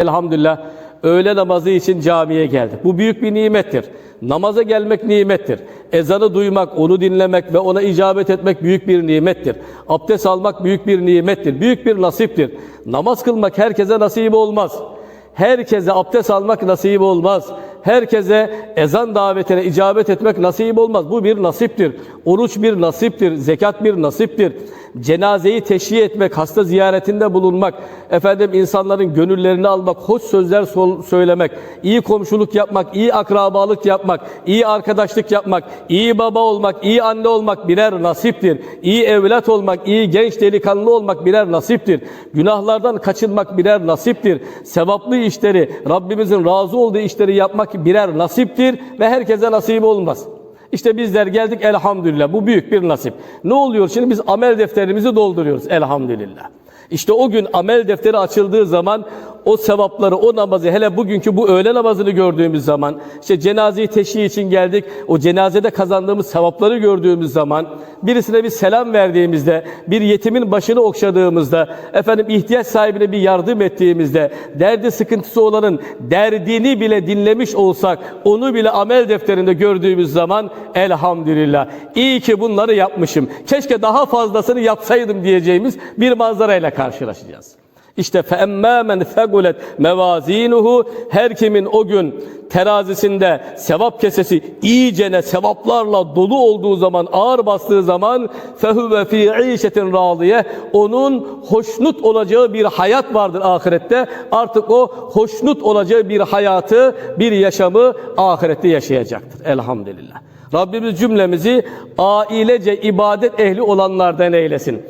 Elhamdülillah öğle namazı için camiye geldik. Bu büyük bir nimettir. Namaza gelmek nimettir. Ezanı duymak, onu dinlemek ve ona icabet etmek büyük bir nimettir. Abdest almak büyük bir nimettir. Büyük bir nasiptir. Namaz kılmak herkese nasip olmaz. Herkese abdest almak nasip olmaz. Herkese ezan davetine icabet etmek nasip olmaz. Bu bir nasiptir. Oruç bir nasiptir. Zekat bir nasiptir. Cenazeyi teşhiye etmek, hasta ziyaretinde bulunmak, efendim insanların gönüllerini almak, hoş sözler söylemek, iyi komşuluk yapmak, iyi akrabalık yapmak, iyi arkadaşlık yapmak, iyi baba olmak, iyi anne olmak birer nasiptir. İyi evlat olmak, iyi genç delikanlı olmak birer nasiptir. Günahlardan kaçınmak birer nasiptir. Sevaplı işleri, Rabbimizin razı olduğu işleri yapmak birer nasiptir ve herkese nasip olmaz. İşte bizler geldik elhamdülillah. Bu büyük bir nasip. Ne oluyor şimdi? Biz amel defterimizi dolduruyoruz elhamdülillah. İşte o gün amel defteri açıldığı zaman o sevapları, o namazı, hele bugünkü bu öğle namazını gördüğümüz zaman, işte cenazeyi teşhi için geldik, o cenazede kazandığımız sevapları gördüğümüz zaman, birisine bir selam verdiğimizde, bir yetimin başını okşadığımızda, efendim ihtiyaç sahibine bir yardım ettiğimizde, derdi sıkıntısı olanın derdini bile dinlemiş olsak, onu bile amel defterinde gördüğümüz zaman elhamdülillah. İyi ki bunları yapmışım. Keşke daha fazlasını yapsaydım diyeceğimiz bir manzarayla karşılaşacağız. İşte فَاَمَّا مَنْ فَقُلَتْ مَوَازِينُهُ Her kimin o gün terazisinde sevap kesesi iyicene sevaplarla dolu olduğu zaman, ağır bastığı zaman فَهُوَ ف۪ي عِيشَةٍ رَاضِيَةٍ Onun hoşnut olacağı bir hayat vardır ahirette. Artık o hoşnut olacağı bir hayatı, bir yaşamı ahirette yaşayacaktır. Elhamdülillah. Rabbimiz cümlemizi ailece ibadet ehli olanlardan eylesin.